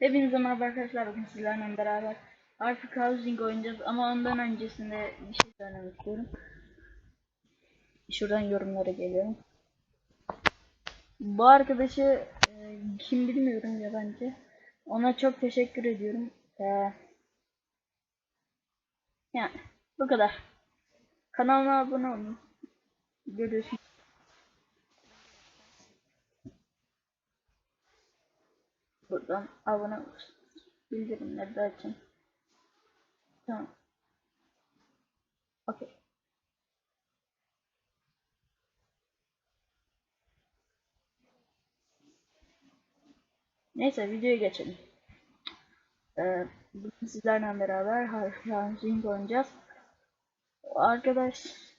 Hepinize merhaba arkadaşlar. Bugün sizlerle beraber Arctic Housing oynayacağız ama ondan öncesinde bir şey söylemek istiyorum. Şuradan yorumlara geliyorum. Bu arkadaşı e, kim bilmiyorum yabancı. Ona çok teşekkür ediyorum. E, yani bu kadar. Kanalıma abone olun. Görüşürüz. Buradan abone olursunuz. Bildirimleri de açın. Tamam. Okey. Neyse videoya geçelim. Ee, sizlerle beraber Housing oynayacağız. Arkadaş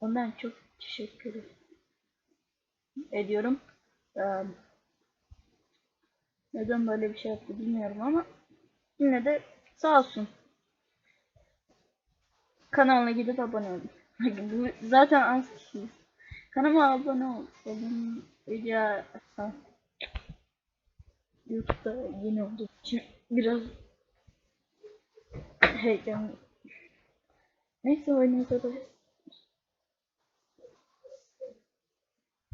Ondan çok teşekkür ediyorum. Ee, neden böyle bir şey yaptı bilmiyorum ama yine de sağ olsun. Kanalına gidip abone olun. Zaten az kişiyiz. Kanalıma abone ol. Olun. Rica etsem. YouTube'da yeni olduğum için biraz heyecanlı. Neyse oynayalım.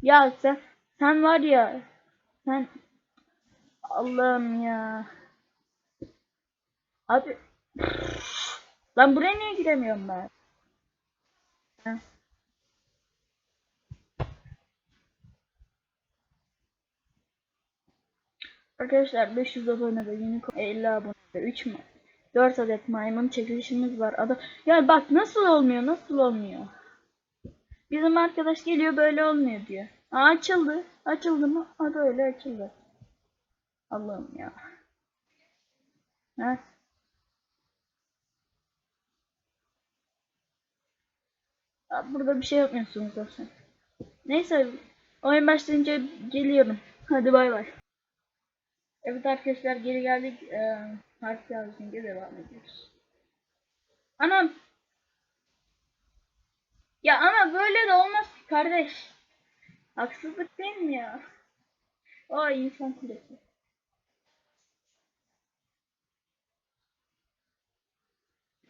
Ya sen sen var ya sen Allah'ım ya. Abi lan buraya niye giremiyorum ben? Ha. Arkadaşlar 500 abonede yeni 50 abonede 3 mü? 4 adet maymun çekilişimiz var. Adam ya bak nasıl olmuyor nasıl olmuyor. Bizim arkadaş geliyor böyle olmuyor diyor. Aa, açıldı. Açıldı mı? Ha böyle açıldı. Allah'ım ya. Ha? Burada bir şey yapmıyorsunuz zaten. Neyse oyun başlayınca geliyorum. Hadi bay bay. Evet arkadaşlar geri geldik. Ee, harf yazınca devam ediyoruz. Anam. Ya ama böyle de olmaz ki kardeş. Haksızlık değil mi ya? Aa insan kulesi.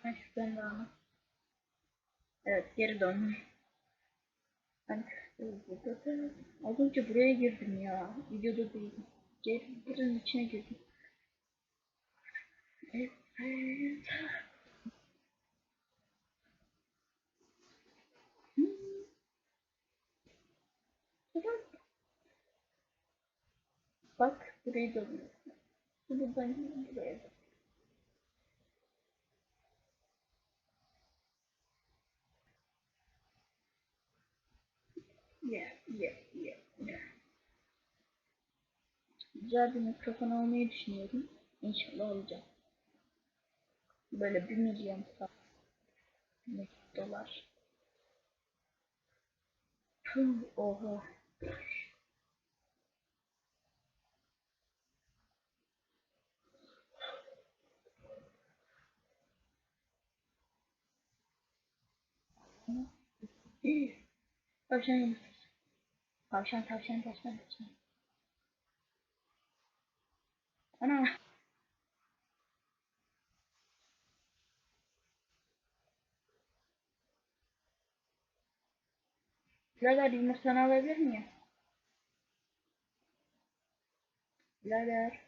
Ben şuradan da ama. Evet geri döndüm. Ben az buraya girdim ya. Videoda değilim. Geri buranın içine girdim. Evet. Bak burayı dönüyor. Buradan buraya. Yeah, yeah, yeah. Güzel bir mikrofon almayı düşünüyorum. İnşallah alacağım. Böyle bir milyon dolar. Puh, Oha. Tavşan yumurtası. Tavşan, tavşan, tavşan, tavşan. Ana. Birader yumurtanı alabilir miyim? Birader.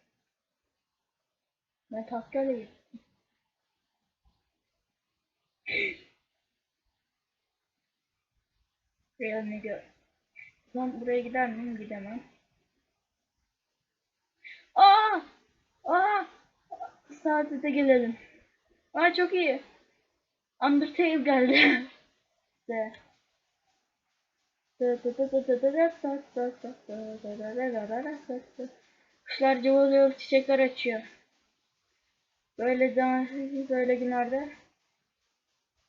Ben Takkale'yim. Buraya ne gör? Ben buraya gider miyim? Gidemem. Aa! Aa! Saadete gelelim. Aa çok iyi. Undertale geldi. De. Kuşlar cıvıl cıvıl çiçekler açıyor. Böyle zaman, böyle günlerde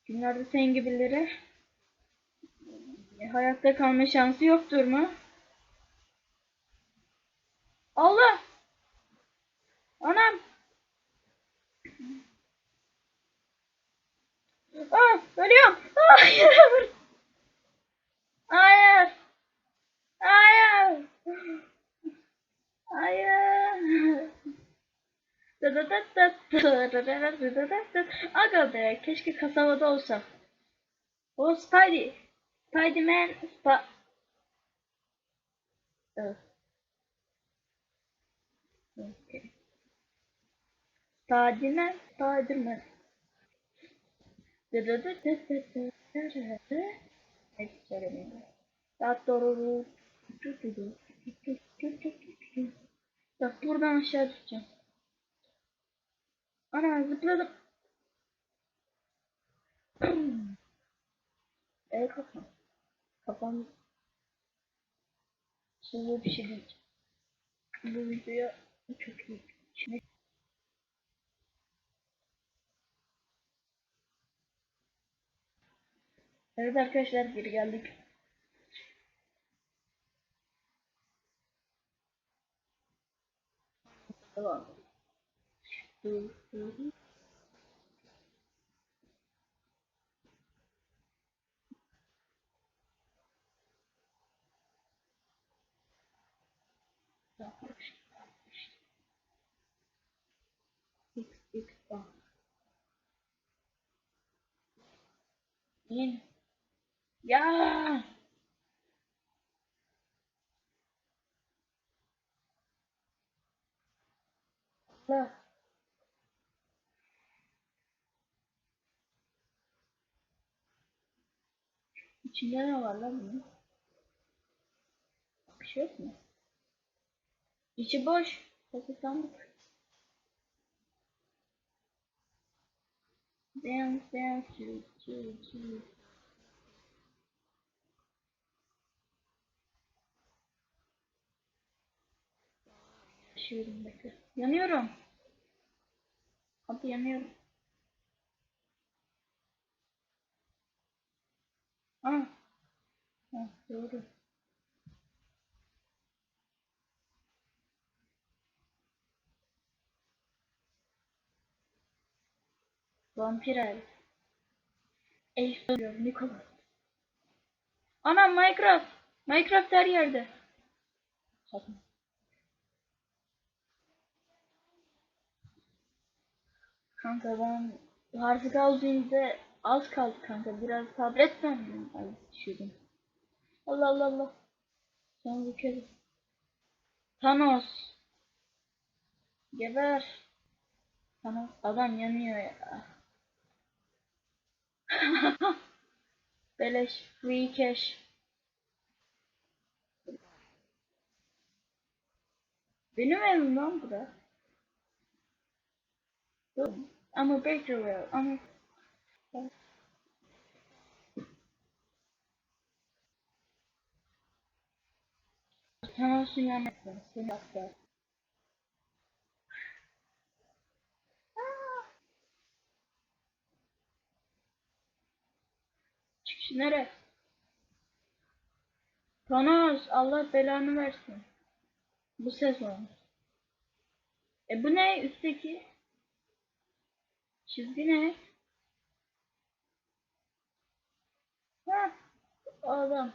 günlerde sen gibileri e, hayatta kalma şansı yoktur mu? Allah! Anam. Ah, Aa, ölüyorum. Hayır. Hayır. Hayır. Hayır. Aga be keşke kasabada olsam. O Spidey. Spiderman. Sp öh. öh, okay. Tadime, tadime. Bak buradan aşağı düşeceğim. Ana zıpladım. Ee, El kafam. Kafam. Şimdi bir şey diyeceğim. Bu videoya çok iyi. Şimdi Evet arkadaşlar geri geldik. Tamam. Hı, hı. X, X, A. İn. Ya. Allah. İçinde ne var lan bunun? Bir şey yok mu? İçi boş. Peki sandık. Dance, dance, chill, chill, chill. Yaşıyorum bekle. Yanıyorum. Hadi yanıyorum. Aa. Ha, doğru. Vampir el. El soruyor Nikola. Ana Minecraft. Minecraft her yerde. Satın. Kanka ben harfi kaldığımda az kaldı kanka. Biraz sabretmem? Ay düşürdüm. Allah Allah Allah. Son bir kere. Thanos. Geber. Thanos adam yanıyor ya. Beleş free cash. Benim evim lan bura. Look, I'm a baker wheel. I'm a... Hemen suya mesela. Seni atlar. Çıkış nere? Thanos Allah belanı versin. Bu ses sezon. E bu ne üstteki? Çizgi ne? Ha, adam.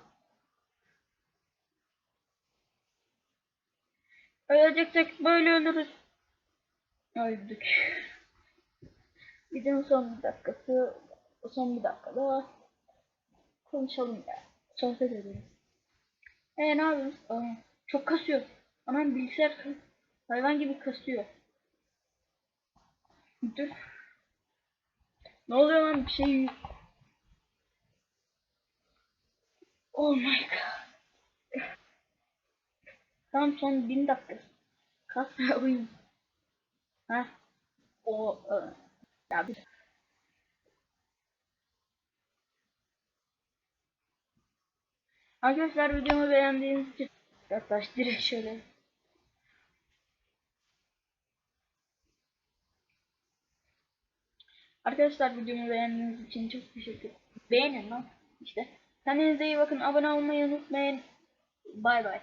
Öleceksek böyle ölürüz. Öldük. Videonun son bir dakikası, son bir dakikada konuşalım ya. Sohbet edelim. E ne yapıyoruz? Aa, çok kasıyor. Anam bilgisayar hayvan gibi kasıyor. Dur. Ne oluyor lan bir şey Oh my god. Tamam son bin dakika. Kas oyun. Ha. O e, ya bir Arkadaşlar videomu beğendiğiniz için yaklaş direkt şöyle. Arkadaşlar videomu beğendiğiniz için çok teşekkür ederim. Beğenin lan işte. Kendinize iyi bakın. Abone olmayı unutmayın. Bay bay.